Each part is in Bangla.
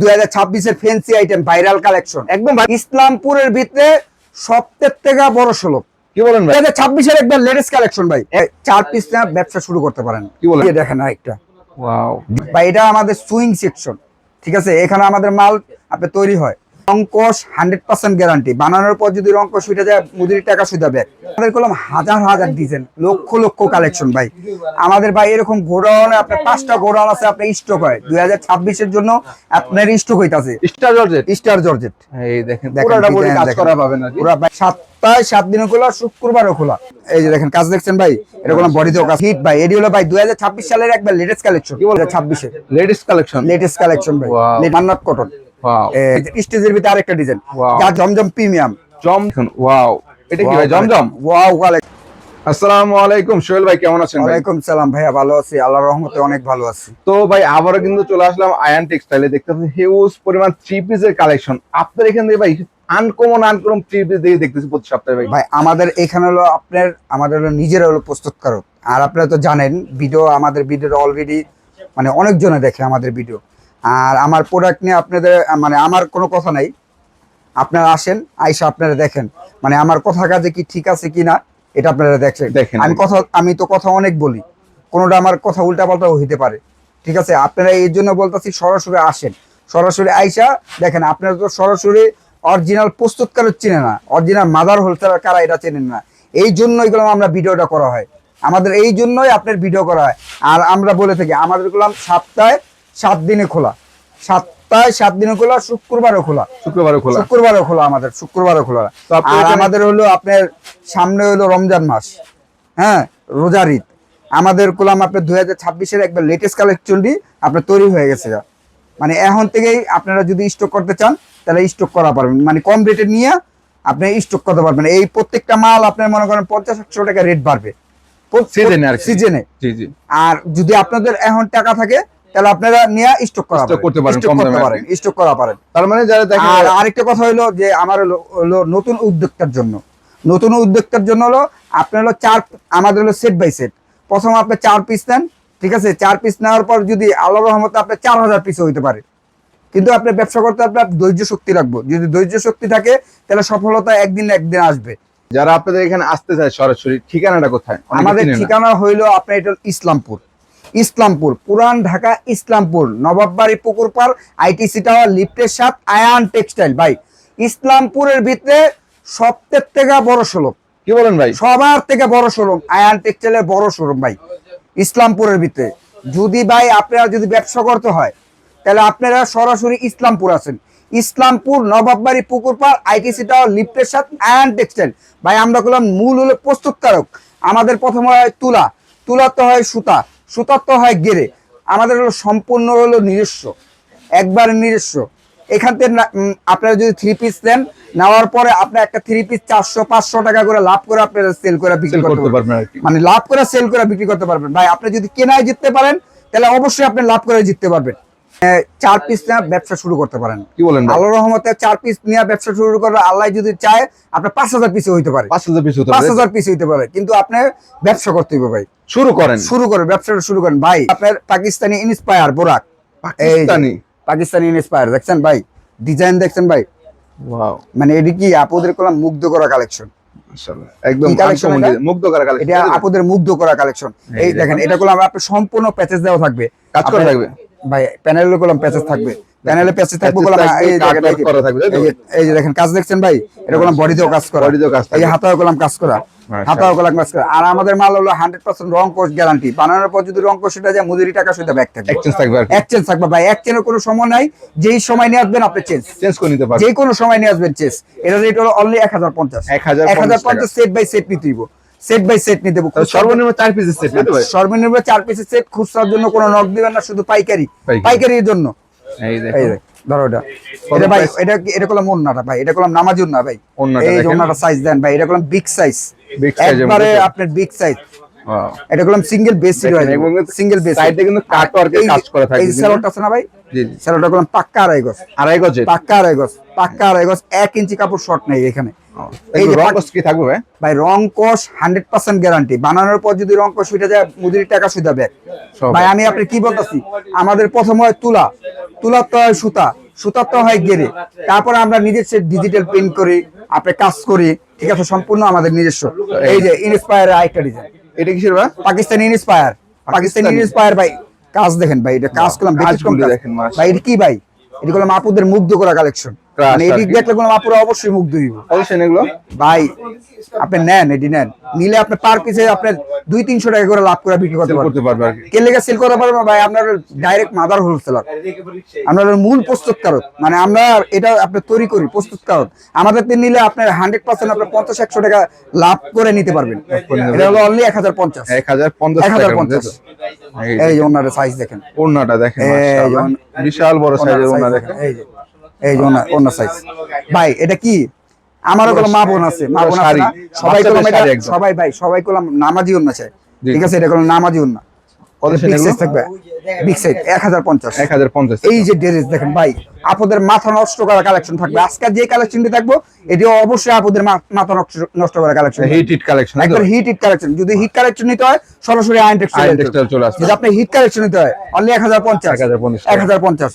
দুই হাজার ছাব্বিশের ফেন্সি আইটেম ভাইরাল কালেকশন একদম ইসলামপুরের ভিতরে সবথেকে থেকে বড় সুলভ। কি বলেন দুই ভাই হাজার ছাব্বিশের একবার লেটেস্ট কালেকশন ভাই। চার পিস না ব্যবসা শুরু করতে পারেন। কি বলেন? দেখেন একটা ভাই এটা আমাদের সুইং সেকশন ঠিক আছে? এখানে আমাদের মাল আপনার তৈরি হয়। রঙ্কশ হান্ড্রেড পার্সেন্ট গ্যারান্টি। বানানোর পর যদি রঙ্কশ উঠে যায় মুদির টাকা সুদা ব্যাগ আমাদের কলম হাজার হাজার ডিজাইন লক্ষ লক্ষ কালেকশন ভাই। আমাদের ভাই এরকম গোডাউনে আপনার পাঁচটা গোডাউন আছে আপনার স্টক হয়। দুই হাজার ছাব্বিশের জন্য আপনার স্টক হইতাছে। স্টার জর্জেট স্টার জর্জেট এই দেখেন বডি। করা পাবেন পুরা সপ্তাহে সাত দিনও খোলা শুক্রবারও খোলা। এই যে দেখেন কাজ দেখছেন ভাই? এরকম বডিতেও কাজ হিট ভাই এটি হলো ভাই দুই হাজার ছাব্বিশ সালের একবার লেটেস্ট কালেকশন কি? ছাব্বিশে। লেডিস কালেকশন লেটেস্ট কালেকশন ভাই. মান্নাত কটন স্টেজের ভিতরে আরেকটা ডিজাইন। যা জমজম প্রিমিয়াম। জম ওয়াও এটা কি ভাই জমজম? ওয়াও কালেকশন আসসালামু আলাইকুম সোহেল ভাই কেমন আছেন ওয়ালাইকুম সালাম ভাইয়া ভালো আছি। আল্লাহর রহমতে অনেক ভালো আছি। তো ভাই আবারও কিন্তু চলে আসলাম আয়ান টেক্সটাইলে দেখতে পাচ্ছি হিউজ পরিমাণ থ্রি পিসের কালেকশন আপনার এখান থেকে ভাই আনকমন আনকমন থ্রি পিস দিয়ে দেখতেছি প্রতি সপ্তাহে ভাই। ভাই আমাদের এখানে হলো আপনার আমাদের হলো নিজেরা হলো প্রস্তুতকারক। আর আপনারা তো জানেন ভিডিও আমাদের ভিডিও অলরেডি মানে অনেকজনে দেখে আমাদের ভিডিও আর আমার প্রোডাক্ট নিয়ে আপনাদের মানে আমার কোনো কথা নাই। আপনারা আসেন আইসা আপনারা দেখেন। মানে আমার কথা কাজে কি ঠিক আছে কি না এটা আপনারা দেখেন। দেখেন। আমি কথা আমি তো কথা অনেক বলি। কোনোটা আমার কথা উল্টাপাল্টাও হইতে পারে। ঠিক আছে? আপনারা এই জন্য বলতেছি সরাসরি আসেন। সরাসরি আইসা দেখেন আপনারা তো সরাসরি অরিজিনাল প্রস্তুতকারক চিনে না। অরিজিনাল মাদার হোলসেলার কারা এটা চেনেন না। এই জন্যই গুলো আমরা ভিডিওটা করা হয়। আমাদের এই জন্যই আপনার ভিডিও করা হয়। আর আমরা বলে থাকি আমাদের গুলাম সপ্তাহে সাত দিনে খোলা। সপ্তাহে সাত দিনে খোলা শুক্রবারও খোলা। শুক্রবারে খোলা। শুক্রবারও খোলা আমাদের শুক্রবারও খোলা। আর আমাদের হলো আপনার সামনে হলো রমজান মাস। হ্যাঁ রোজার ঈদ। আমাদের কোলাম আপনার দুই হাজার ছাব্বিশের একবার লেটেস্ট কালেকশনটি আপনার তৈরি হয়ে গেছে যা। মানে এখন থেকেই আপনারা যদি স্টক করতে চান তাহলে স্টক করা পারবেন। মানে কম রেটে নিয়ে আপনি স্টক করতে পারবেন। এই প্রত্যেকটা মাল আপনার মনে করেন পঞ্চাশ একশো টাকা রেট বাড়বে। আর। সিজনে আর যদি আপনাদের এখন টাকা থাকে তাহলে আপনারা নিয়ে স্টক করা করতে পারেন, স্টক করতে আর পারেন স্টক করা পারেন। তার মানে যারা দেখেন আর আরেকটা কথা হলো যে আমার হলো নতুন উদ্যোক্তার জন্য। নতুন উদ্যোক্তার জন্য হলো আপনার হলো চার আমাদের হলো সেট বাই সেট প্রথম আপনি চার পিস নেন ঠিক আছে? চার পিস নেওয়ার পর যদি আল্লাহ রহমতে আপনার চার হাজার পিস হইতে পারে। কিন্তু আপনি ব্যবসা করতে আপনার ধৈর্য শক্তি রাখব। যদি ধৈর্য শক্তি থাকে তাহলে সফলতা একদিন একদিন আসবে। যারা আপনাদের এখানে আসতে চায় সরাসরি ঠিকানাটা কোথায়? আমাদের ঠিকানা হইল আপনার এটা ইসলামপুর। ইসলামপুর পুরান ঢাকা ইসলামপুর নবাববাড়ি পুকুরপাড় আইটিসি টাওয়ার লিফটের সাথ আয়ান টেক্সটাইল। ভাই ইসলামপুরের ভিতরে সবথেকে থেকে বড় শোরুম। কি বলেন ভাই? সবার থেকে বড় শোরুম আয়ান টেক্সটাইলের বড় শোরুম ভাই ইসলামপুরের ভিতরে। যদি ভাই আপনারা যদি ব্যবসা করতে হয় তাহলে আপনারা সরাসরি ইসলামপুর আছেন। ইসলামপুর নবাববাড়ি পুকুর পুকুরপাড় আইটিসি টাওয়ার লিফটের সাথে আয়ান টেক্সটাইল। ভাই আমরা করলাম মূল হলো প্রস্তুতকারক। আমাদের প্রথম হয় তুলা। তুলা তো হয় সুতা। সুতার তো হয় গেরে আমাদের হলো সম্পূর্ণ হলো নিজস্ব। একবার নিজস্ব। এখান থেকে আপনারা যদি থ্রি পিস নেন নেওয়ার পরে আপনার একটা থ্রি পিস চারশো পাঁচশো টাকা করে লাভ করে আপনারা সেল করে বিক্রি করতে পারবেন। মানে লাভ করে সেল করে বিক্রি করতে পারবেন। ভাই আপনি যদি কেনায় জিততে পারেন তাহলে অবশ্যই আপনি লাভ করে জিততে পারবেন। চার পিস নিয়ে ব্যবসা শুরু করতে পারেন। কি বলেন আল্লাহ রহমতে চার পিস নিয়ে ব্যবসা শুরু করলে আল্লাহ যদি চায় আপনার পাঁচ হাজার পিসে হইতে পারে। পাঁচ হাজার পিস হতে পাঁচ হাজার পিস হইতে পারে। কিন্তু আপনি ব্যবসা করতে হবে ভাই। শুরু করেন। শুরু করেন ব্যবসাটা শুরু করেন। ভাই আপনার পাকিস্তানি ইন্সপায়ার বোরাক পাকিস্তানি? পাকিস্তানি ইন্সপায়ার দেখছেন ভাই? ডিজাইন দেখছেন ভাই? মানে এটি কি আপুদের কোলাম মুগ্ধ করা কালেকশন একদম মুগ্ধ করা এটা কালেকশন আপুদের মুগ্ধ করা কালেকশন এই দেখেন। এটা কোলাম আপনার সম্পূর্ণ প্যাচেজ দেওয়া থাকবে। কাজ করা থাকবে? ভাই প্যানেলে কোলাম প্যাচেজ থাকবে। প্যানেলে প্যাচেজ থাকবে কোলাম এই কাজ জায়গাটা করা থাকবে, এই যে- দেখেন কাজ দেখছেন ভাই? এটা কোলাম বডিতেও কাজ করা। বডিতেও কাজ এই। হাতাও কোলাম কাজ করা। হাতাও কোলাম কাজ করা। আর আমাদের মাল হলো হান্ড্রেড পার্সেন্ট রং কোর্স গ্যারান্টি বানানোর পর যদি রং কোর্স সেটা যায় মজুরি টাকা সেটা ব্যাক থাকবে। এক্সচেঞ্জ থাকবে আর এক্সচেঞ্জ থাকবে ভাই। এক্সচেঞ্জের কোনো সময় নাই। যেই সময় নিয়ে আসবেন আপনি চেঞ্জ চেঞ্জ করে নিতে পারবে যে কোনো সময় নিয়ে আসবেন চেঞ্জ এটা রেট হলো অনলি এক হাজার পঞ্চাশ। 1050 এক হাজার সেট বাই সেট নিতে দিব সেট বাই সেট নিতে সর্বনিম্ন চার পিসের সেট নিতে ভাই সর্বনিম্ন চার পিসের সেট খুচরার জন্য কোনো নক দিবেন না শুধু পাইকারি। পাইকারি। পাইকারির জন্য। এই এই দেখো ধরো এটা। এটা ভাই এটা এটা করলাম ওন্নাটা ভাই এটা করলাম নামাজ না ভাই এই ওন্নাটা সাইজ দেন ভাই এটা করলাম বিগ সাইজ বিগ সাইজ একবারে আপনার বিগ সাইজ এটা করলাম সিঙ্গেল বেস সিঙ্গেল বেস এ কিন্তু কাট কাজ করা থাকবে, এই। আছে না ভাই? জি করলাম পাক্কা আড়াই গজ। আড়াই গজের পাক্কা আড়াই গজ পাক্কা আড়াই গজ ইঞ্চি কাপড় শর্ট নেই এখানে। এই যে কি থাকবে ভাই? ভাই গ্যারান্টি বানানোর পর যদি উঠে যায় মুদির টাকা সুদা ভাই আমি আপনি কি বলতেছি? আমাদের প্রথম হয় তুলা। তুলার তো হয় সুতা। সুতার তো হয় গেরে তারপরে আমরা নিজস্ব ডিজিটাল প্রিন্ট করি আপনি কাজ করি। ঠিক আছে সম্পূর্ণ আমাদের নিজস্ব। এই যে ইনস্পায়ার আরেকটা ডিজাইন এটা কিসের ভাই? পাকিস্তানি ইনস্পায়ার পাকিস্তানি? ইনস্পায়ার ভাই। কাজ দেখেন ভাই এটা কাজ করলাম। দেখেন, ভাই এটা কি ভাই? এটা করলাম আপুদের মুগ্ধ করা কালেকশন এদিক কি। দেখলে কোনো আপুরা অবশ্যই মুগ্ধ হইব অবশ্যই এগুলো। ভাই আপনি নেন এটি নেন। নিলে আপনি পার পিসে আপনার দুই তিনশো টাকা করে লাভ করে বিক্রি করতে করতে পারবে আর কে। লেগে সেল করতে পারবেন ভাই আপনার ডাইরেক্ট মাদার হোলসেলার মূল প্রস্তুতকারক। মানে আমরা এটা আপনি তৈরি করি প্রস্তুতকারক। আমাদের থেকে নিলে আপনার হান্ড্রেড পার্সেন্ট আপনার পঞ্চাশ একশো টাকা লাভ করে নিতে পারবেন। এটা হলো অনলি এক হাজার পঞ্চাশ। এক হাজার পঞ্চাশ এক হাজার পঞ্চাশ। তো। এই যে ওনার সাইজ দেখেন। ওড়নাটা দেখেন বিশাল বড় সাইজের size দেখেন। এই যে। এই যে ওনার ওনার সাইজ ভাই এটা কি? আমারও কোনো মা বোন আছে মা বোন আছে সবাই কলম। সবাই ভাই সবাই কলম নামাজি ওন্না চাই ঠিক আছে এটা কোনো নামাজি ওন্না কত বিগ সেন সাইজ থাকবে। বিগ সাইজ এক হাজার পঞ্চাশ। এক হাজার পঞ্চাশ। এই যে ড্রেস দেখেন ভাই আপনাদের মাথা নষ্ট করা কালেকশন থাকবে। আজকে যে কালেকশনটি থাকব এটি অবশ্যই আপনাদের মাথা নষ্ট- করা কালেকশন হিট হিট কালেকশন একবার হিট হিট কালেকশন যদি হিট কালেকশন নিতে হয় সরাসরি আইন আইন টেক্সটাইল টেক্সটাইল চলে আসবে। যদি আপনি হিট কালেকশন নিতে হয় অনলি এক হাজার পঞ্চাশ। 1050 এক হাজার পঞ্চাশ।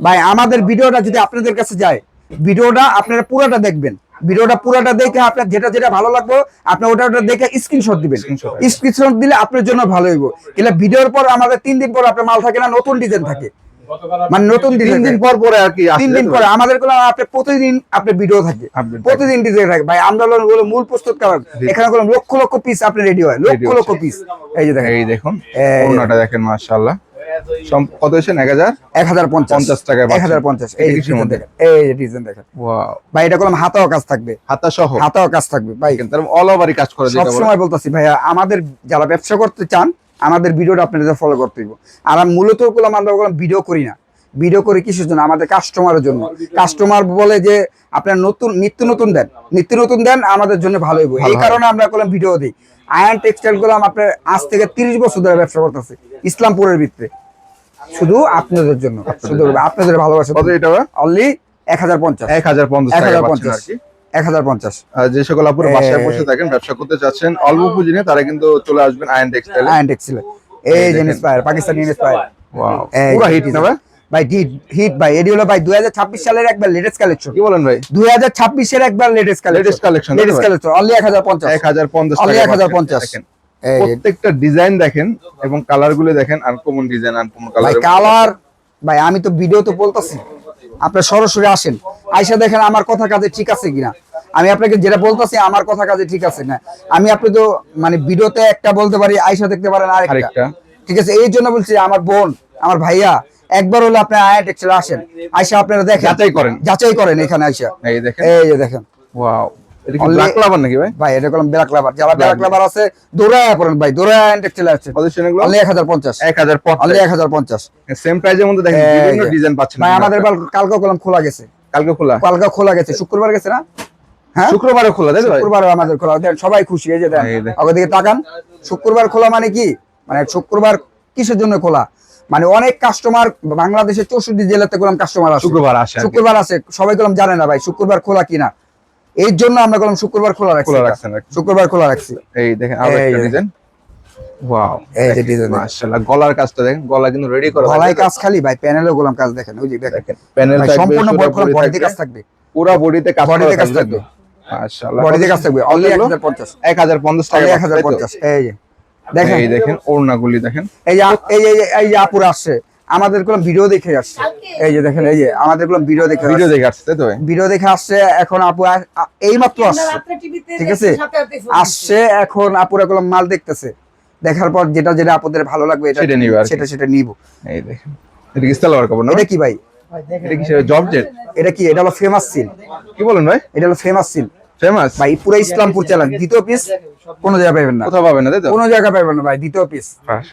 ভাই আমাদের ভিডিওটা যদি আপনাদের কাছে যায় ভিডিওটা আপনারা পুরোটা দেখবেন। ভিডিওটা পুরোটা দেখে আপনার যেটা যেটা ভালো লাগবে আপনি ওটা ওটা দেখে স্ক্রিনশট দিবেন। স্ক্রিনশট দিলে আপনার জন্য ভালো হইব। কিন্তু ভিডিওর পর আমাদের তিন দিন পর আপনার মাল থাকে না নতুন ডিজাইন থাকে। মানে নতুন তিন দিন পর পরে আর কি তিন দিন পরে আমাদের কোনো আপনি প্রতিদিন আপনার ভিডিও থাকে। প্রতিদিন ডিজাইন থাকে। ভাই হলো হলো মূল প্রস্তুত কারণ। এখানে লক্ষ লক্ষ পিস আপনি রেডি হয়। লক্ষ লক্ষ পিস এই যে দেখেন। এই দেখুন এই- দেখেন মাশাআল্লাহ। কত হয়েছে? এক হাজার? এক হাজার পঞ্চাশ। 50 টাকায় এক হাজার পঞ্চাশ। এই ডিজাইন? দেখেন। এই ডিজাইন দেখেন। ভাই এটা করলাম হাতাও কাজ থাকবে। হাতা সহ হাতাও কাজ থাকবে ভাই। অল ওভারই কাজ করে সবসময় বলতেছি ভাইয়া আমাদের যারা ব্যবসা করতে চান আমাদের ভিডিওটা আপনাদের ফলো করতে হইব। আর আমি মূলত করলাম আমরা ভিডিও করি না। ভিডিও করি কিসের জন্য? আমাদের কাস্টমারের জন্য। কাস্টমার বলে যে আপনার নতুন নিত্য নতুন দেন। নিত্য নতুন দেন আমাদের জন্য ভালো হইব। এই কারণে আমরা করলাম ভিডিও দিই। আয়ন টেক্সটাইল করলাম আপনার আজ থেকে তিরিশ বছর ধরে ব্যবসা করতেছে ইসলামপুরের ভিতরে। শুধু আপনাদের জন্য শুধু আপনাদের ভালোবাসা কত এটা অনলি এক হাজার পঞ্চাশ। এক হাজার পঞ্চাশ এক হাজার পঞ্চাশ। এক হাজার পঞ্চাশ। যে সকল আপুর বাসায় বসে থাকেন ব্যবসা করতে চাচ্ছেন অল্প পুঁজি নিয়ে তারা কিন্তু চলে আসবেন আয়ন টেক্সটাইল আয়ন টেক্সটাইল এই যে ইন্সপায়ার পাকিস্তানি ইন্সপায়ার পুরো হিট না ভাই? ভাই হিট হিট ভাই? এটি হলো ভাই দুই হাজার ছাব্বিশ সালের একবার লেটেস্ট কালেকশন কি বলেন ভাই? দুই হাজার ছাব্বিশের একবার latest collection latest collection only এক হাজার পঞ্চাশ। এক হাজার পঞ্চাশ অনলি এক হাজার পঞ্চাশ। প্রত্যেকটা ডিজাইন দেখেন এবং কালারগুলো দেখেন uncommon design uncommon colour colour ভাই আমি তো ভিডিও তো বলতাছি। আপনি সরাসরি আসেন। আইসা দেখেন আমার কথা কাজে ঠিক আছে কিনা। আমি আপনাকে যেটা বলতাছি আমার কথা কাজে ঠিক আছে না আমি আপনি তো মানে ভিডিওতে একটা বলতে পারি আইসা দেখতে পারেন আরেকটা। ঠিক আছে? এই জন্য বলছি আমার বোন আমার ভাইয়া একবার হলে আপনি আয়া টেক্সটাইল আসেন। আইসা আপনারা দেখেন। যাচাই করেন। যাচাই করেন এখানে আইসা। এই দেখেন। এই যে দেখেন। ওয়াও এটা কি ব্ল্যাক লাভার নাকি ভাই? ভাই এটা করলাম ব্ল্যাক লাভার যারা ব্ল্যাক লাভার আছে দৌড়ায় পড়েন ভাই দৌড়ায় আয়া টেক্সটাইল আসছেন। কত এগুলো? অনলি এক হাজার পঞ্চাশ। এক হাজার অনলি এক হাজার পঞ্চাশ। সেম প্রাইজের মধ্যে দেখেন বিভিন্ন ডিজাইন পাচ্ছেন ভাই আমাদের কালকে কলম খোলা গেছে। কালকে খোলা? কালকে খোলা গেছে শুক্রবার গেছে না? হ্যাঁ? শুক্রবারে খোলা তাই ভাই? শুক্রবার আমাদের খোলা। দেন সবাই খুশি এই যে দেন এই দিকে তাকান। শুক্রবার খোলা মানে কি? মানে শুক্রবার কিসের জন্য খোলা? মানে অনেক কাস্টমার বাংলাদেশের চৌষট্টি জেলাতে কাস্টমার আছে শুক্রবার আসে শুক্রবার আছে সবাই কলম জানে না ভাই শুক্রবার খোলা কিনা। এই জন্য আমরা কলম শুক্রবার খোলা রাখছি খোলা। রাখছেন শুক্রবার খোলা রাখছি। এই দেখেন আরও একটা ডিজাইন ওয়াও এই যে ডিজাইন মাশাআল্লাহ গলার কাজটা দেখেন গলা কিন্তু রেডি করা গলায় কাজ খালি? ভাই প্যানেলে গোলাম কাজ দেখেন ওই যে দেখেন। প্যানেল থাকবে সম্পূর্ণ বডিতে কাজ থাকবে। পুরো বডিতে কাজ বডিতে কাজ থাকবে। মাশাআল্লাহ বডিতে কাজ থাকবে অনলি এক হাজার পঞ্চাশ। 1050 টাকা এক হাজার পঞ্চাশ। এই যে দেখেন। এই দেখেন ওড়নাগুলি দেখেন। এই যে এই যে এই যে আপুর আসছে আমাদের কোনো ভিডিও দেখে আসছে। এই যে দেখেন এই যে আমাদের কোনো ভিডিও দেখে ভিডিও দেখে আসছে তাই তো ভাই? ভিডিও দেখে আসছে এখন আপু এই মাত্র আসছে। ঠিক আছে? আসছে এখন আপুরা কোনো মাল দেখতেছে। দেখার পর যেটা যেটা আপুদের ভালো লাগবে এটা সেটা নিবে আর সেটা সেটা নিব। এই দেখেন এটা কি স্টাইল ওয়ার্ক না এটা কি ভাই? এটা কি জর্জেট এটা কি? এটা হলো ফেমাস সিল কি বলেন ভাই? এটা হলো ফেমাস সিল ফেমাস ভাই পুরো ইসলামপুর চ্যালেঞ্জ দ্বিতীয় পিস কোনো জায়গায় পাবেন না। কোথাও পাবেন না তাই তো? কোনো জায়গায় পাবেন না ভাই দ্বিতীয় পিস।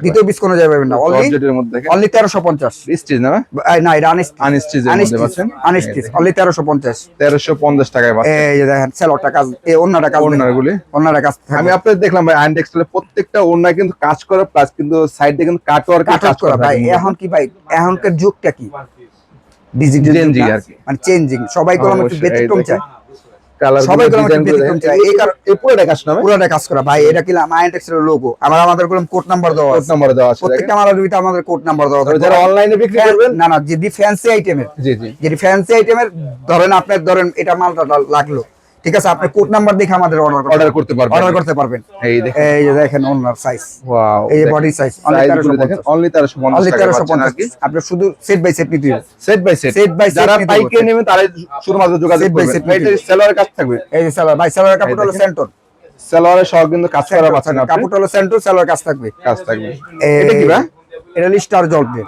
দ্বিতীয় পিস কোনো জায়গায় পাবেন না। অনলি জর্জেটের মধ্যে দেখেন। অনলি তেরোশো পঞ্চাশ। স্টিচ না ভাই না এটা আনস্টিচ আনস্টিচের মধ্যে পাচ্ছেন? আনস্টিচ অনলি তেরোশো পঞ্চাশ। 1350 টাকায় পাচ্ছেন। এই যে দেখেন সেলোটা কাজ এই অন্যটা কাজ ওড়নাগুলি অন্যটা কাজ আমি আপনাদের দেখলাম ভাই আয়ন টেক্সটাইলের প্রত্যেকটা ওড়না কিন্তু কাজ করা প্লাস কিন্তু সাইডে কিন্তু কাট ওয়ার্ক কাট করা। ভাই এখন কি ভাই এখনকার যুগটা কি? ডিজিটাল Changing আর কি। মানে চেঞ্জিং সবাই কোনো একটু ব্যতিক্রম চায়। কালার সবাই গুলো আমাকে ব্যতিক্রম চাই। এই কারণ- এই পুরোটা কাজ পুরোটা কাজ করা ভাই। এটা কিলাম আইএনটেক্স এর লোগো আমার আমাদের কোড নাম্বার দেওয়া কোড নাম্বার দেওয়া আছে প্রত্যেকটা আমাদের কোড নাম্বার দেওয়া যারা অনলাইনে বিক্রি করবেন না না যদি ফ্যান্সি আইটেমের জি জি। যদি ফ্যান্সি আইটেমের ধরেন আপনার ধরেন এটা মালটা লাগল। ঠিক আছে আপনি কোড নাম্বার দেখে আমাদের অর্ডার অর্ডার করতে পারবেন। অর্ডার করতে পারবেন। এই দেখেন। এই যে দেখেন ওনার সাইজ ওয়াও এই only সাইজ 1350 দেখেন অনলি 1350 অনলি টাকা তেরোশো পাচ্ছেন আর কি। পঞ্চাশ আপনি শুধু সেট বাই সেট নিতে set by set Set by set যারা বলছে। নেবেন তারা শুধুমাত্র যোগাযোগ Set by করবেন এটা সেলরের থাকবে। এই যে সালোয়ার ভাই সালোয়ার কাপড় হলো। সেন্টর সেলরের সহ কিন্তু কাজ করা পাচ্ছেন না কাপড় হলো সেন্টর সালোয়ার কাজ থাকবে। কাজ থাকবে। এটা কি ভাই? এটা হলো star georgette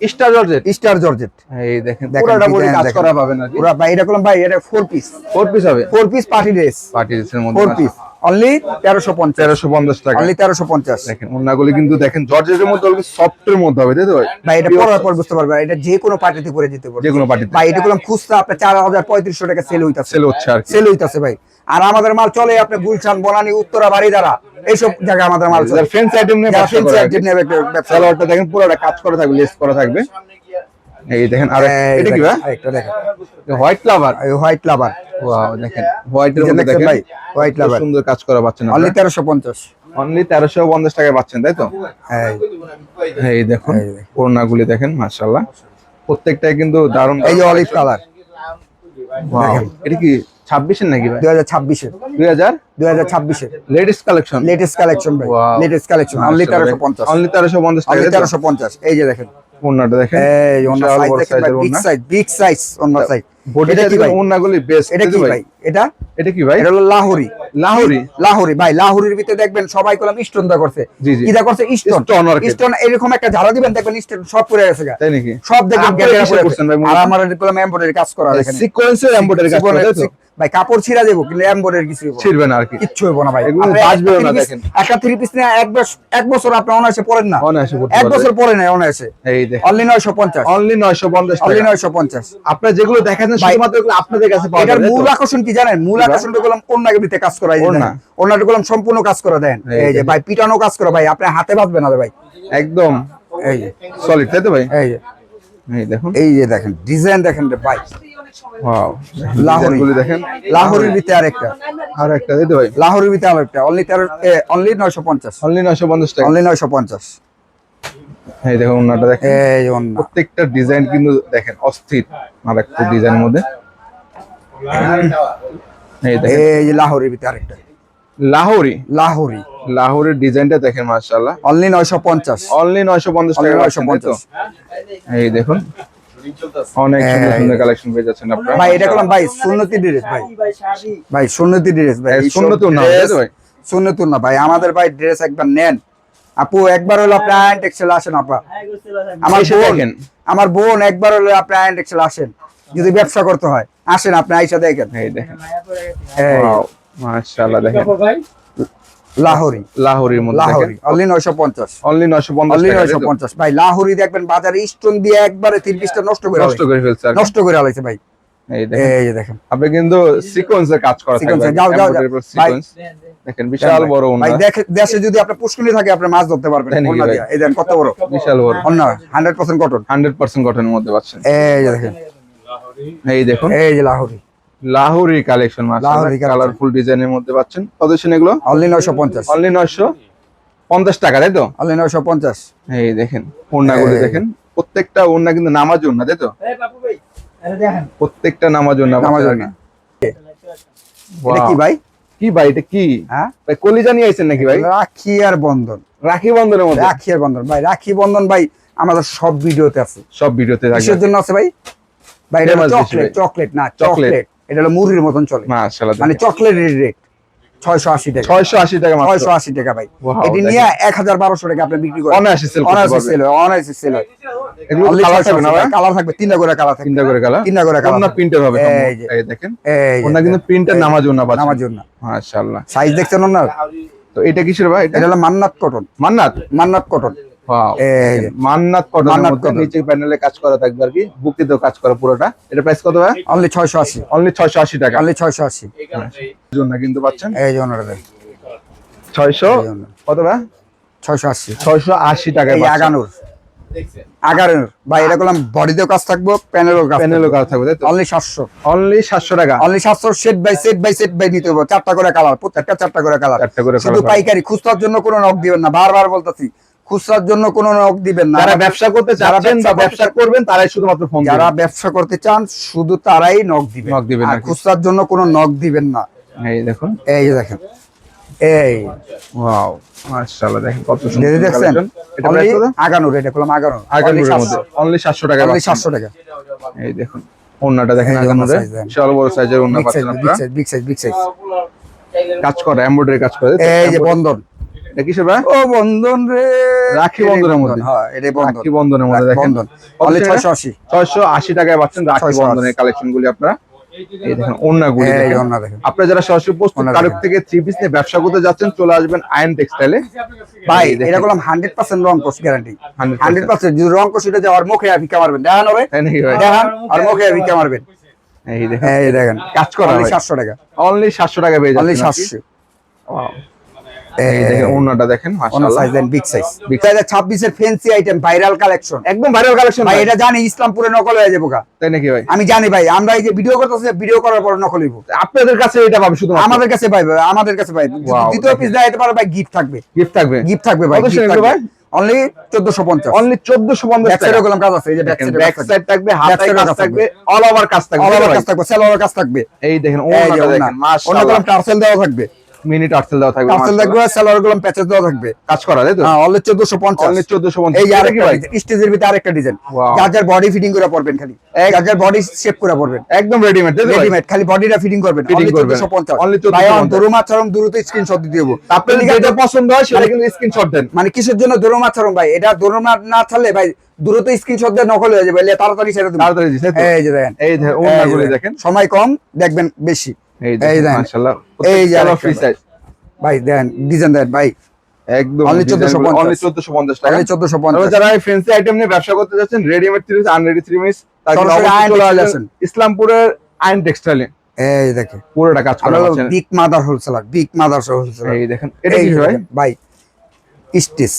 star georgette star georgette এই দেখেন পুরোটা বডি কাজ করা পাবেন আর পুরো ভাই এটা করলাম ভাই এটা ফোর পিস ফোর পিস হবে? Four piece party dress party ড্রেসের মধ্যে ফোর পিস অনলি তেরোশো পঞ্চাশ। 1350 টাকা। অনলি তেরোশো পঞ্চাশ। দেখেন ওন্নাগুলি কিন্তু দেখেন জর্জেটের মধ্যে সফটের মধ্যে হবে তাই তো ভাই? ভাই এটা পরার পর বুঝতে পারবেন এটা যে কোনো পার্টিতে পরে যেতে পারবে যে কোনো পার্টিতে ভাই এটা করলাম খুচরা আপনার চার হাজার পঁয়ত্রিশশো টাকা সেল হইতাছে। সেল হচ্ছে আর সেল হইতাছে ভাই। আর আমাদের মাল চলে আপনি গুলশান বনানী উত্তরা বাড়িধারা এইসব জায়গা আমাদের মাল চলে। আইটেম নিয়ে item কি। নিয়ে ব্যবসা- সালোয়ারটা দেখেন পুরোটা কাজ করা থাকবে লেস করা থাকবে। এই দেখেন আর এটা কি আরেকটা দেখেন। White lover white lover wow দেখেন হোয়াইটের এই যে মধ্যে দেখেন ভাই, খুব lover। সুন্দর কাজ করা পাচ্ছেন অনলি তেরোশো পঞ্চাশ। অনলি তেরোশো পঞ্চাশ টাকায় পাচ্ছেন তাই তো? এই। দেখুন এই দেখুন। ওড়নাগুলি দেখেন মাশাআল্লাহ। প্রত্যেকটাই কিন্তু দারুণ এই অলিভ কালার। দেখেন। এটা কি ছাব্বিশের নাকি ভাই? দুই হাজার ছাব্বিশের। দুই হাজার? দুই হাজার ছাব্বিশের। লেটেস্ট কালেকশন লেটেস্ট কালেকশন ভাই লেটেস্ট কালেকশন অনলি তেরোশো পঞ্চাশ। অনলি তেরোশো পঞ্চাশ অনলি তেরোশো পঞ্চাশ। এই যে দেখেন। ওড়নাটা দেখেন। এই বিশাল size big. Size big size অন্য সাইজ বডি এটা কি ভাই? ওড়নাগুলি বেস্ট এটা কি ভাই? এটা? এটা কি ভাই? এটা হলো লাহোরি। লাহোরি? লাহোরি ভাই লাহোরির ভিতরে দেখবেন সবাই কলম স্টোন দা করছে। জি, জি। করছে? স্টোন Stone আর কি। স্টোন এরকম একটা ঝাড়া দিবেন দেখবেন স্টোন সব পড়ে গেছে তাই নাকি? সব দেখবেন আপনারা পড়ে গেছে। আর আমার কলম এমব্রয়ডারি কাজ করা এখানে। সিকোয়েন্সের এমব্রয়ডারি কাজ করে ভাই কাপড় ছিঁড়া যাব কিন্তু এমব্রয়ডারি কিছু ছিড়বে না আর কি। কিচ্ছু হইবো না ভাই। এগুলো আপনি বাঁচবেও একটা না, দেখেন। একটা থ্রি পিস নিয়ে এক বছর এক বছর আপনি অনায়াসে পড়েন না। অনায়াসে পড়তে এক বছর পরে নাই অনায়াসে। এই দেখেন। অনলি যেগুলো দেখাচ্ছেন ভাই, শুধুমাত্র আপনাদের কাছে পাওয়া এটার মূল আকর্ষণ কি জানেন? মূল আকর্ষণটা করলাম ওনাকে দিতে কাজ করা এই যে। দেখেন। করলাম সম্পূর্ণ কাজ করা দেন। এই এই যে ভাই পিটানো কাজ করা ভাই আপনি হাতে বাঁধবে না ভাই। একদম। এই যে। সলিড তাই তো ভাই? এই যে। এই দেখুন। এই যে দেখেন ডিজাইন দেখেন রে ভাই। ওয়াও লাহোরি। গুলি দেখেন। লাহোরের ভিতরে আরেকটা। আর একটা তাই তো ভাই? লাহোরের ভিতরে আরেকটা। অনলি তেরো অনলি নয়শো পঞ্চাশ। অনলি নয়শো পঞ্চাশ টাকা। অনলি নয়শো পঞ্চাশ। এই ওনাটা দেখেন। এই প্রত্যেকটা ডিজাইন কিন্তু দেখেন অস্থির আর একটা ডিজাইনের মধ্যে। এই দেখেন। এই ভিতরে আরেকটা। লাহোরি? লাহোরি। লাহোরের ডিজাইনটা দেখেন মাশাআল্লাহ। অনলি নয়শো পঞ্চাশ। অনলি নয়শো পঞ্চাশ অনলি টাকা নয়শো পাচ্ছেন, তাই তো? পঞ্চাশ এই দেখুন। অনেক সুন্দর সুন্দর কালেকশন পেয়ে যাচ্ছেন আপনারা। ভাই এটা করলাম ভাই সুন্নতি ড্রেস ভাই। ভাই সুন্নতি ড্রেস ভাই এই এইসব সুন্নতুর নাম, dress- তাই তো ভাই? সুন্নতুর না ভাই। আমাদের ভাই ড্রেস একবার নেন। আপু একবার হলো আপনি আয়ন টেক্সটাইল আসেন আপা। আমার এসে বোন দেখেন। আমার বোন একবার হলো আপনি আয়ন টেক্সটাইল আসেন যদি ব্যবসা করতে হয়। আসেন আপনি আইসা দেখেন। এই দেখেন। এই। মাশাআল্লাহ দেখেন। লাহোরি। লাহোরির মধ্যে লাহোরি অনলি নয়শো পঞ্চাশ। অনলি নয়শো পঞ্চাশ অনলি টাকা নয়শো তাই তো? পঞ্চাশ। ভাই লাহোরি দেখবেন বাজারে স্টোন দিয়ে একবারে তিন পিসটা নষ্ট করে নষ্ট করে ফেলছে আর নষ্ট করে আলাইছে ভাই। এই দেখেন। এই দেখেন। আপনি কিন্তু সিকোয়েন্সের কাজ করা যাও, যাও, ভাই। দেখেন বিশাল বড় ওনা ভাই দেখে দেশে যদি আপনার পুষ্কুনি থাকে আপনি মাছ ধরতে পারবেন? দিয়া। এই দেখেন কত বড়। বিশাল বড়। অন্য hundred percent cotton hundred percent গঠনের মধ্যে পাচ্ছেন। এই যে দেখেন। এই দেখুন। এই যে লাহোরি। লাহোরি কালেকশন লাহোরি। কালারফুল ডিজাইনের মধ্যে পাচ্ছেন। কত ছিল এগুলো? অনলি নয়শো পঞ্চাশ। অনলি নয়শো পঞ্চাশ টাকা তাই তো? অনলি নয়শো পঞ্চাশ। এই দেখেন ওড়নাগুলো এই। দেখেন। প্রত্যেকটা ওড়না কিন্তু নামাজ ওড়না তাই তো? প্রত্যেকটা নামাজ ওড়না নামাজ। এটা কি ভাই? কি ভাই এটা কি? হ্যাঁ? ভাই কলিজা নিয়ে আইছেন নাকি ভাই? রাখি আর বন্ধন। রাখি বন্ধনের মধ্যে? রাখি আর বন্ধন। ভাই রাখি বন্ধন ভাই আমাদের সব ভিডিওতে আছে। সব ভিডিওতে কিসের থাকবে জন্য আছে ভাই? ভাই এটা চকলেট। চকলেট না চকলেট এটা হলো মুড়ির মতন চলে। মাশাআল্লাহ মানে চকলেটের রেট ছয়শো আশি টাকা। ছয়শো আশি টাকা মাত্র। ছয়শো আশি টাকা ভাই। এটি নিয়ে এক হাজার বারোশো টাকা আপনি বিক্রি করেন। অনায়াসে করতে অনায়াসে সেল অনায়াসে সেল হয়। এগুলো কালার থাকবে না কালার থাকবে তিনটা করে কালার থাকবে। তিনটা করে কালার তিনটা করে colour ওড়না প্রিন্টার হবে এই সম্ভবত। যে। এই দেখেন। এই কিন্তু প্রিন্টার নামাজ ওড়না পাচ্ছেন। নামার জন্য মাশাআল্লাহ। সাইজ দেখছেন ওনার? তো এটা কিসের ভাই? এটা এটা হলো Mannat cotton Mannat? Mannat cotton wow এই যে। মান্নাত কটনের মধ্যে নিচে প্যানেলে কাজ করা থাকবে আর কি। বুকিতেও কাজ করা পুরোটা। এটা প্রাইস কত ভাই? অনলি ছয়শো আশি। অনলি 680 টাকা। অনলি ছয়শো আশি। জন্য কিন্তু পাচ্ছেন। এই যে ওনারা দেন। 600 কত ভাই? ছয়শো আশি। 680 টাকা আগানোর। আগারের ভাই এটা করলাম বডিতেও কাজ থাকব প্যানেলও কাজ প্যানেলও কাজ থাকবে অনলি সাতশো। অনলি সাতশো টাকা? অনলি সাতশো set by set by set by নিতে হবে। চারটা করে কালার প্রত্যেকটা চারটা করে কালার চারটা করে শুধু পাইকারি খুচরার জন্য কোনো নক দিবেন না। বারবার বলতেছি খুচরার জন্য কোনো নক দিবেন না। যারা ব্যবসা করতে চাচ্ছেন বা ব্যবসা ব্যবসা করবেন তারাই শুধুমাত্র ফোন যারা ব্যবসা করতে চান শুধু তারাই নক দিবেন। নক দিবেন আর খুচরার জন্য কোনো নক দিবেন না। এই দেখুন। এই দেখেন। এই ওয়াও মাশাআল্লাহ দেখেন কত সুন্দর দেখছেন এটা প্রাইস কত? আগানোর এটা করলাম আগানোর মধ্যে। অনলি 700 টাকা অনলি সাতশো টাকা। এই দেখুন ওন্নাটা দেখেন আগানুরে দেখেন। বিশাল বড় সাইজের ওন্না পাচ্ছেন আপনারা। বিগ সাইজ বিগ সাইজ কাজ করে এমব্রয়ডারি কাজ করে এই যে বন্ধন। এটা কিসের ভাই? ও বন্ধন রে। রাখি বন্ধনের বন্ধন, মধ্যে। হ্যাঁ এটাই বন্ধন। রাখি বন্ধনের মধ্যে দেখেন। বন্ধন। অনলি 680 680 টাকায় পাচ্ছেন রাখি বন্ধনের কালেকশন গুলি আপনারা। এই দেখেন ওন্নাগুলি এই দেখেন। দেখেন। আপনারা যারা সরাসরি প্রস্তুত কারক থেকে থ্রি পিস নিয়ে ব্যবসা করতে যাচ্ছেন চলে আসবেন আয়ন টেক্সটাইলে ভাই এটা করলাম 100% রং কোর্স গ্যারান্টি 100% 100% যদি রং কোর্স এটা যাওয়ার মুখে ভিক্ষা মারবেন। দেখান হবে তাই নাকি ভাই? দেখান আর মুখে ভিক্ষা মারবেন। এই দেখেন। এই দেখেন। কাজ করা সাতশো 700 টাকা। অনলি 700 টাকা পেয়ে অনলি সাতশো। 700 Wow. এই দেখেন ওন্নাটা দেখেন মাশাআল্লাহ। সাইজ দেন বিগ সাইজ Big 2026 এর ফ্যান্সি আইটেম ভাইরাল কালেকশন একদম ভাইরাল কালেকশন ভাই এটা জানি ইসলামপুরে নকল হয়ে যাব গা। তাই নাকি ভাই? আমি জানি ভাই আমরা এই যে ভিডিও করতেছি ভিডিও করার পর নকল হইব। আপনাদের কাছে এটা পাবে শুধু আমাদের কাছে আমাদের কাছে ভাই। দ্বিতীয় পিস দেয় পারে ভাই গিফট থাকবে। গিফট থাকবে? গিফট থাকবে ভাই কত থাকবে। অনলি 1450 অনলি 1450 ব্যাক সাইডে গেলাম কাজ আছে এই যে ব্যাক দেখেন সাইডে ব্যাক সাইড থাকবে কাজ অল ওভার কাজ থাকবে অল ওভার কাজ থাকবে কাজ এই দেখেন দেখেন টার্সেল দেওয়া থাকবে। মিনি টার্সেল দেওয়া থাকবে প্যাচেস দেওয়া থাকবে। কাজ করা তাই তো? হ্যাঁ অনলি 1450 অনলি 1450 এই আরেকটা ভাই স্টেজের ভিতরে আরেকটা ডিজাইন যার যার বডি ফিটিং করে পড়বেন খালি। যার যার বডি শেপ করে পড়বেন একদম রেডিমেড ভাই রেডিমেড খালি বডিটা ফিটিং করবেন। Fitting অনলি করবেন। 1450 Only ভাই 1450 অন দরুমা চরম দ্রুত স্ক্রিনশট দিতে দেবো আপনাদের যেটা পছন্দ হয় সেটা কিন্তু স্ক্রিনশট দেন। মানে কিসের জন্য দরুমা ভাই? এটা দরুমা না ছাড়লে ভাই দ্রুত স্ক্রিনশট দিয়ে নকল হয়ে যাবে। তাড়াতাড়ি ছেড়ে দেবেন তাড়াতাড়ি এই যে দেখেন। এই দেখেন। সময় কম দেখবেন বেশি। এই দেখেন দেখেন। মাশাআল্লাহ এই যে ফ্রি সাইজ ভাই দেখেন ডিজাইন দেন ভাই। একদম Only 1450 অনলি 1450 টাকা। অনলি 1450 তবে যারা এই ফ্যান্সি আইটেম নিয়ে ব্যবসা করতে যাচ্ছেন রেডিমেড থ্রি আনরেডি থ্রি আসবেন আসেন। ইসলামপুরের আইন টেক্সটাইলে এই দেখেন। পুরোটা কাজ করা পাচ্ছেন big mother wholesaler big mother wholesaler এই দেখেন এটা কি ভাই স্টিচ।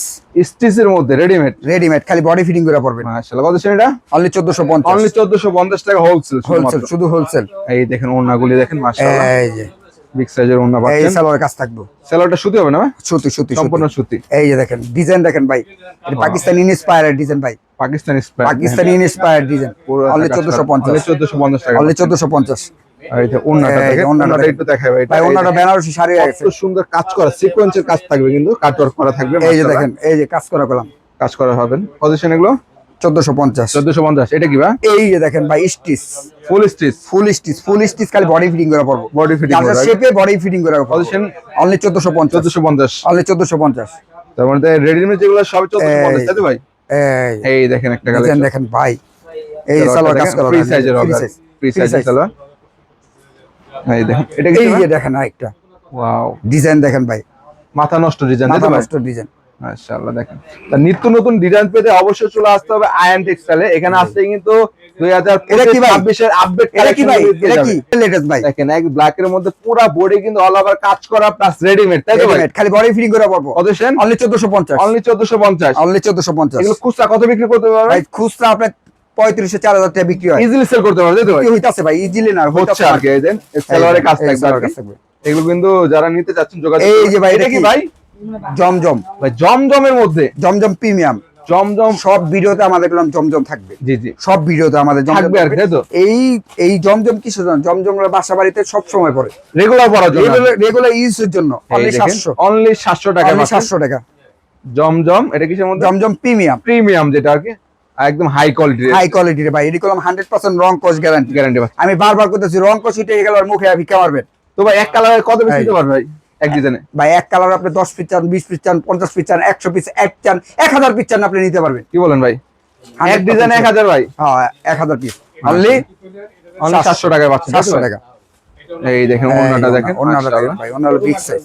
স্টিচের মধ্যে রেডিমেড রেডিমেড খালি বডি ফিটিং করে পড়বেন মাশাআল্লাহ কত সেটা? অনলি 1450 অনলি 1450 টাকা হোলসেল হোলসেল শুধু হোলসেল এই দেখেন ওন্নাগুলি দেখেন মাশাআল্লাহ। এই যে। বিগ সাইজের ওন্না এই সালোয়ার কাজ থাকব। সেলারটা সুতি হবে না? সুতি সুতি সম্পূর্ণ সুতি। এই যে দেখেন ডিজাইন দেখেন ভাই। এটা পাকিস্তানি ইনস্পায়ার্ড ডিজাইন ভাই। Pakistani spray Pakistani inspired design only 1450 1450 টাকা। অনলি 1450 হয়ে সুন্দর কাজ করা সিকোয়েন্সের কাজ থাকবে কিন্তু কাট করা থাকবে এই যে দেখেন এই যে কাজ করা করলাম কাজ করা হবেন পজিশন এগুলো? 1450 1450 এটা কি ভাই? এই যে দেখেন ভাই stitch full stitch full stitch full stitch খালি বডি ফিটিং করে পড়ব বডি ফিটিং শেপে বডি ফিটিং করে Position? অনলি 1450 1450 অনলি 1450 তার মানে রেডিমেড যেগুলো সব 1450 তাই ভাই? এই। এই দেখেন একটা দেখেন ভাই। এই সালোয়ার কাজ করা ফ্রি সাইজের হবে ফ্রি সাইজের সালোয়ার। এই দেখেন। এটা এই যে দেখেন আরেকটা। ওয়াও ডিজাইন দেখেন ভাই। মাথা নষ্ট ডিজাইন মাথা নষ্ট ডিজাইন মাশাআল্লাহ দেখেন। তা নিত্য নতুন ডিজাইন পেতে অবশ্যই চলে আসতে হবে আয়ন টেক্সটাইলে এখানে আসতে কিন্তু 2025 এটা কি ভাই? 26 এর আপডেট এটা কি ভাই? এটা কি? লেটেস্ট ভাই। দেখেন এক ব্ল্যাক এর মধ্যে পুরো বডি কিন্তু অল ওভার কাজ করা প্লাস রেডিমেড তাই তো ভাই? খালি বডি ফিটিং করে পড়ব পজিশন অনলি 1450 অনলি 1450 অনলি 1450 এগুলো খুচরা কত বিক্রি করতে পারবে ভাই খুচরা আপনার 35 4000 টাকা বিক্রি হয়। ইজিলি সেল করতে পারবে তাই তো ভাই? কি হইতাছে ভাই ইজিলি না হচ্ছে আর কি এই কাজ থাকবে আর সালোয়ার কি। কাজ থাকবে। এগুলো কিন্তু যারা নিতে চাচ্ছেন যোগাযোগ এই যে ভাই, এটা এটা কি কি? ভাই? জমজম। ভাই জমজমের মধ্যে। জমজম প্রিমিয়াম। জমজম। সব ভিডিওতে আমাদের গেলাম জমজম থাকবে। জি জি। সব ভিডিওতে আমাদের থাকবে আর তো? এই এই জমজম জন্য? জমজমরা বাসা বাড়িতে সব সময় পড়ে। রেগুলার পড়ার জন্য। রেগুলার ইউজের জন্য। অনলি 700 অনলি 700 টাকা অনলি মাত্র। 700 টাকা। জমজম এটা কিসের মধ্যে? জমজম প্রিমিয়াম। প্রিমিয়াম যেটা আর কি। একদম হাই কোয়ালিটি হাই কোয়ালিটির ভাই এটি করলাম 100% রং কোচ গ্যারান্টি গ্যারান্টি আমি বারবার করতেছি রং কোচ উঠে গেল আর মুখে ভিক্ষা মারবেন তো ভাই এক কালারে কত এই। দিতে পারবে ভাই এক ডিজাইনে ভাই এক কালার আপনি 10 পিস চান 20 পিস চান 50 পিস চান 100 পিস এক চান 1000 পিস চান আপনি নিতে পারবেন। কি বলেন ভাই? এক ডিজাইনে 1000 ভাই? হ্যাঁ 1000 পিস অনলি অনলি 700 টাকায় পাচ্ছেন 700 টাকা। এই দেখেন ওন্নাটা দেখেন। অন্যটা। দেখেন ভাই অন্যটা বিগ সাইজ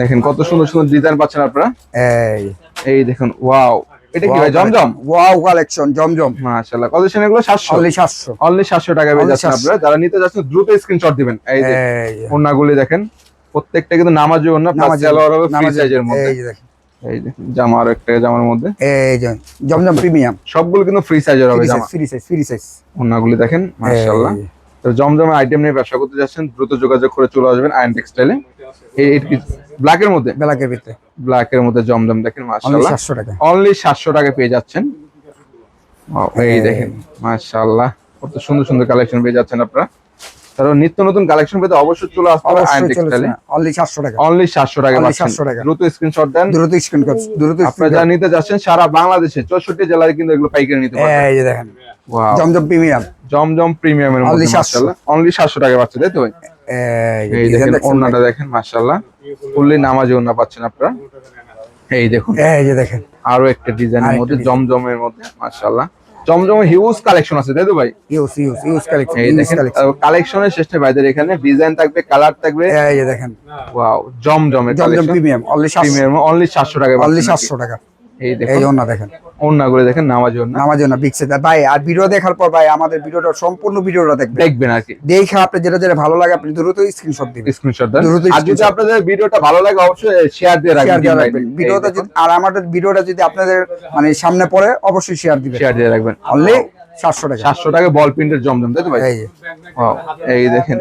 দেখেন কত সুন্দর সুন্দর ডিজাইন পাচ্ছেন আপনারা। এই। এই দেখুন ওয়াও এটা কি ভাই জমজম? ওয়াও কালেকশন জমজম। মাশাআল্লাহ এগুলো? 700 অনলি 700 অনলি 700 টাকা পেয়ে Only যাচ্ছেন আপনারা। যারা নিতে যাচ্ছেন দ্রুত স্ক্রিনশট দিবেন। এই যে ওন্নাগুলি দেখেন প্রত্যেকটা কিন্তু নামাজি ওন্না প্লাস নামাজি সালোয়ার হবে ফ্রি সাইজের মধ্যে। এই যে দেখেন। এই দেখুন জামা আর একটা জামার মধ্যে। এই যে জমজম প্রিমিয়াম। সবগুলো কিন্তু ফ্রি সাইজের হবে জামা। ফ্রি সাইজ ফ্রি সাইজ দেখেন মাশাআল্লাহ। তো জমজমের আইটেম নিয়ে ব্যবসা করতে যাচ্ছেন দ্রুত যোগাযোগ করে চলে আসবেন আয়ন টেক্সটাইলে ব্ল্যাক ব্ল্যাকের মধ্যে? ব্ল্যাকের ভিতরে। ব্ল্যাকের মধ্যে জমজম দেখেন মাশাআল্লাহ। সাতশো টাকা অনলি সাতশো টাকা পেয়ে যাচ্ছেন। এই দেখেন মাশাআল্লাহ। কত সুন্দর সুন্দর কালেকশন পেয়ে যাচ্ছেন আপনারা। নিত্য নতুন কালেকশন পেতে অবশ্যই চলে আসতে হবে আয়ন অবশ্যই টেক্সটাইলে অনলি সাতশো টাকা। অনলি সাতশো টাকা Only পাচ্ছেন। 700 টাকা। দ্রুত স্ক্রিনশট দেন। দ্রুত স্ক্রিন কর দ্রুত আপনারা যা নিতে যাচ্ছেন সারা বাংলাদেশে চৌষট্টি জেলায় কিন্তু এগুলো পাইকারি নিতে পারবেন। এই যে দেখেন। Wow, জমজম প্রিমিয়াম জমজম প্রিমিয়ামের মধ্যে 700 মাশাআল্লাহ। অনলি সাতশো টাকা পাচ্ছে তাই তো ভাই? এই দেখেন ওন্নাটা দেখেন মাশাআল্লাহ। ফুললি নামাজি ওন্না পাচ্ছেন আপনারা। এই দেখুন। এই যে দেখেন। আরও একটা ডিজাইনের মধ্যে জমজমের মধ্যে মাশাআল্লাহ। জমজমের হিউজ কালেকশন আছে তাই তো ভাই? হিউজ হিউজ হিউজ কালেকশন এই দেখেন কালেকশন কালেকশনের শেষে ভাইদের এখানে ডিজাইন থাকবে কালার থাকবে। এই দেখেন। ওয়াও জমজমের Zamzam premium only premium only 700 টাকা অনলি সাতশো টাকা। এই দেখুন। নামাজ বিগ ভাই আর ভিডিও দেখার পর ভাই আমাদের ভিডিওটা সম্পূর্ণ ভিডিওটা দেখবেন। দেখবেন আর কি। দেখে আপনি যেটা যেটা ভালো লাগে আপনি দ্রুত স্ক্রিনশট দিবেন। স্ক্রিনশট দেন। দ্রুত আর যদি। আপনাদের ভিডিওটা ভালো লাগে অবশ্যই শেয়ার দিয়ে রাখবেন। ভিডিওটা যদি আর আমাদের ভিডিওটা যদি আপনাদের মানে সামনে পরে অবশ্যই শেয়ার দিবেন। শেয়ার দিয়ে রাখবেন। অনলি সাতশো টাকা। 700 টাকা বল প্রিন্টের জমজম তাই তো ভাই? এই দেখেন।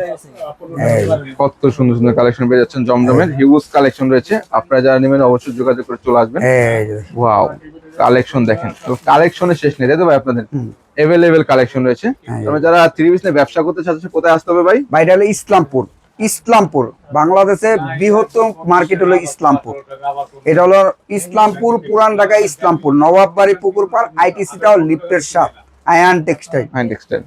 কত সুন্দর সুন্দর কালেকশন পেয়ে যাচ্ছেন জমজমের। হিউজ কালেকশন রয়েছে। আপনারা যারা নেবেন অবশ্যই যোগাযোগ করে চলে আসবেন। এই ওয়াও কালেকশন দেখেন। কালেকশনের শেষ নেই তাই তো ভাই আপনাদের? এভেলেবেল কালেকশন রয়েছে। তবে যারা থ্রি পিস নিয়ে ব্যবসা করতে চাচ্ছে কোথায় আসতে হবে ভাই? ভাই এটা হলো ইসলামপুর। ইসলামপুর বাংলাদেশে বৃহত্তম মার্কেট হলো ইসলামপুর। এটা হলো ইসলামপুর পুরান ঢাকা ইসলামপুর। নবাববাড়ি পুকুর পার আইটিসিটাও লিফটের সাথ আয়ান টেক্সটাইল হ্যান্ড টেক্সটাইল